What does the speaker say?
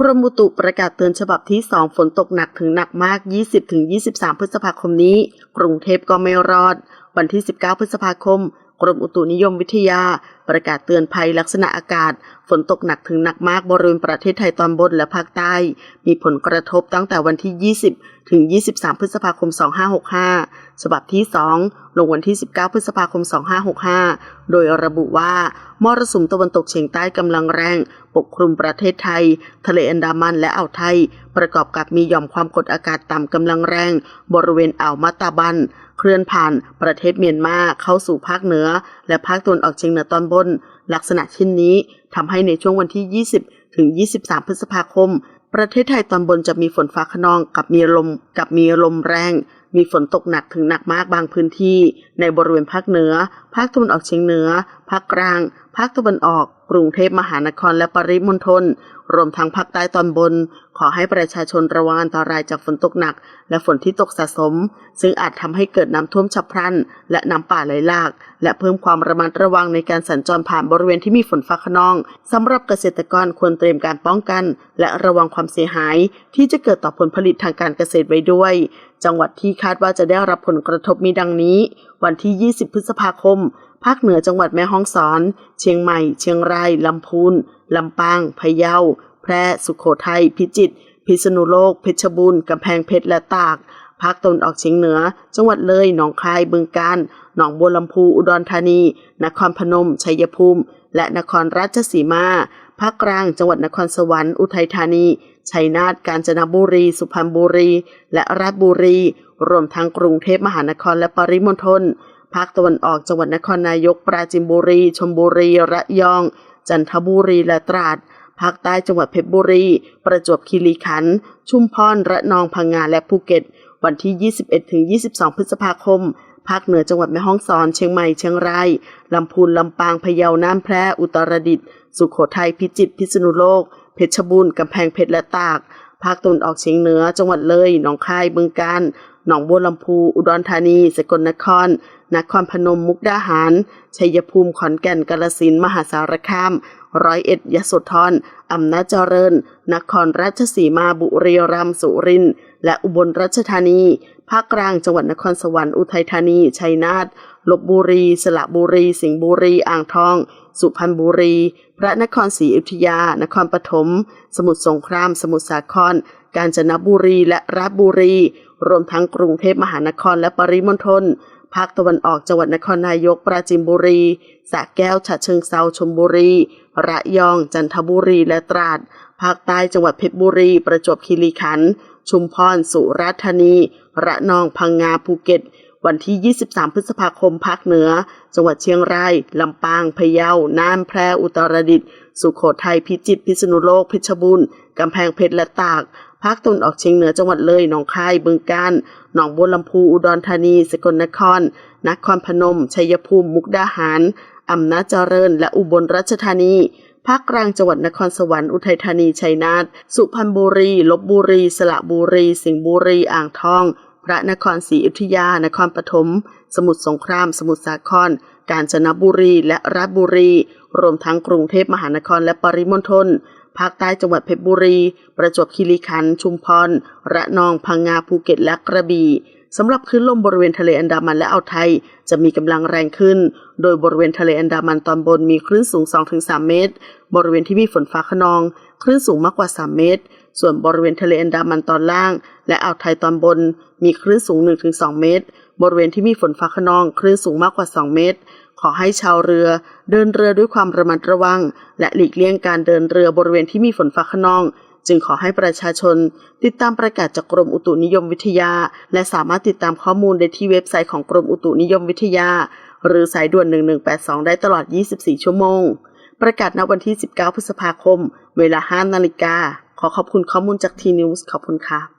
กรมอุตุประกาศเตือนฉบับที่ 2 ฝนตกหนักถึงหนักมาก 20-23 พฤษภาคมนี้ กรุงเทพก็ไม่รอด วันที่ 19 พฤษภาคม กรมอุตุนิยมวิทยา ประกาศเตือนภัยลักษณะอากาศ ฝนตกหนักถึงหนักมากบริเวณประเทศไทยตอนบนและภาคใต้ มีผลกระทบตั้งแต่วันที่ 20 ถึง 23 พฤษภาคม 2565 ฉบับที่ 2 ลงวันที่ 19 พฤษภาคม 2565 โดยระบุว่ามรสุมตะวันตกเฉียงใต้กำลังแรง ปกคลุมประเทศไทย ทะเลอันดามันและอ่าวไทย ประกอบกับมีหย่อมความกดอากาศต่ำกำลังแรง บริเวณอ่าวมาตาบัน เคลื่อนผ่านประเทศเมียนมาเข้าสู่ภาคเหนือ และภาคตะวันออกเฉียงเหนือตอนบน ลักษณะเช่นนี้ทำให้ในช่วงวันที่ 20 ถึง 23 พฤษภาคมประเทศไทยตอนบนจะมีฝนฟ้าขนองกับมีลมกับมีลมแรง มีฝนตกหนักถึงหนักมากบางพื้นที่ ในบริเวณภาคเหนือ ภาคตะวันออกเฉียงเหนือ ภาคกลาง ภาคตะวันออก กรุงเทพมหานครและปริมณฑล รวมทั้งภาคใต้ตอนบน ขอให้ประชาชนระวังอันตรายจากฝนตกหนัก และฝนที่ตกสะสม ซึ่งอาจทำให้เกิดน้ำท่วมฉับพลัน และน้ำป่าไหลหลาก และเพิ่มความระมัดระวังในการสัญจรผ่านบริเวณที่มีฝนฟ้าขนองสำหรับเกษตรกรควรเตรียมการป้องกัน และระวังความเสียหาย ที่จะเกิดต่อผลผลิตทางการเกษตรไว้ด้วย จังหวัดที่คาดว่าจะได้รับผลกระทบมีดังนี้ วันที่ 20 พฤษภาคม ภาคเหนือจังหวัดแม่ฮ่องสอน เชียงใหม่ เชียงราย ลำพูน ลำปาง พะเยา แพร่ สุโขทัย พิจิตร พิษณุโลก เพชรบูรณ์ กำแพงเพชร และตาก ภาคตะวันออกเฉียงเหนือ จังหวัดเลย หนองคาย บึงกาฬ หนองบัวลำพู อุดรธานี นครพนม ชัยภูมิ และนครราชสีมา ภาคกลางจังหวัดนครสวรรค์อุทัยธานีชัยนาทกาญจนบุรี สุพรรณบุรี และราชบุรี รวมทั้งกรุงเทพมหานครและปริมณฑลภาคตะวันออกจังหวัดนครนายก ปราจีนบุรี ชลบุรี ระยอง จันทบุรีและตราด ภาคใต้จังหวัดเพชรบุรี ประจวบคีรีขันธ์ชุมพรระนองพังงาและภูเก็ต วันที่ 21ถึง22 พฤษภาคม ภาคเหนือจังหวัดแม่ฮ่องสอน เชียงใหม่ เชียงราย ลำพูน ลำปาง พะเยา น่าน แพร่ อุตรดิตถ์ สุโขทัยพิจิตรพิษณุโลก เพชรบูรณ์กำแพงเพชรและตาก ภาคตะวันออกเฉียงเหนือ จังหวัดเลย หนองคายบึงกาฬหนองบัวลำพู อุดรธานี สกลนคร นครพนมมุกดาหาร ชัยภูมิขอนแก่นกาฬสินธุ์มหาสารคาม ร้อยเอ็ดยโสธรอำนาจเจริญ นครราชสีมาบุรีรัมย์สุรินทร์และอุบลราชธานี ภาคกลางจังหวัดนครสวรรค์อุทัยธานี ชัยนาทลบบุรี สระบุรี สิงห์บุรี อ่างทอง สุพรรณบุรี พระนครศรีอยุธยา นครปฐม สมุทรสงคราม สมุทรสาคร กาญจนบุรี และราชบุรี รวมทั้งกรุงเทพมหานครและปริมณฑล ภาคตะวันออกจังหวัดนครนายก ปราจีนบุรีสระแก้วฉะเชิงเซาชลบุรี ระยอง จันทบุรีและตราด ภาคใต้จังหวัดเพชรบุรี ประจวบคีรีขันธ์ชุมพรสุราษฎร์ธานี ระนองพังงาภูเก็ต วันที่ 23 พฤษภาคมภาคเหนือ จังหวัดเชียงรายลำปางพะเยาน่านแพร่อุตรดิตถ์สุโขทัยพิจิตรพิษณุโลกเพชรบูรณ์กำแพงเพชรและตาก ภาคตะวันออกเฉียงเหนือจังหวัดเลยหนองคายบึงกาฬหนองบัวลำพูอุดรธานี สกลนคร นครพนม ชัยภูมิ มุกดาหารอำนาจเจริญ และอุบลราชธานีภาคกลางจังหวัดนครสวรรค์อุทัยธานีชัยนาทสุพรรณบุรีลบบุรี สระบุรี สิงห์บุรี อ่างทอง พระนครศรีอยุธยา นครปฐมสมุทรสงคราม สมุทรสาคร กาญจนบุรีและราชบุรี รวมทั้งกรุงเทพมหานครและปริมณฑล ภาคใต้จังหวัดเพชรบุรี ประจวบคีรีขันธ์ชุมพร ระนอง พังงา ภูเก็ต และกระบี่สำหรับคลื่นลมบริเวณทะเลอันดามันและอ่าวไทย จะมีกำลังแรงขึ้น โดยบริเวณทะเลอันดามันตอนบนมีคลื่นสูง 2-3 เมตร บริเวณที่มีฝนฟ้าขนอง คลื่นสูงมากกว่า 3 เมตร ส่วนบริเวณทะเลอันดามันตอนล่าง และอ่าวไทยตอนบน มีคลื่นสูง 1-2 เมตร บริเวณที่มีฝนฟ้าขนองคลื่นสูงมากกว่า 2 เมตร ขอให้ชาวเรือเดินเรือด้วยความระมัดระวัง และหลีกเลี่ยงการเดินเรือบริเวณที่มีฝนฟ้าขนอง จึงขอให้ประชาชน ติดตามประกาศจากกรมอุตุนิยมวิทยา และสามารถติดตามข้อมูลได้ที่เว็บไซต์ของกรมอุตุนิยมวิทยา หรือสายด่วน 1182 ได้ตลอด 24 ชั่วโมง ประกาศณวันที่ 19 พฤษภาคม เวลา 5 นาฬิกาขอขอบคุณข้อมูลจากทีนิวส์ขอบคุณค่ะ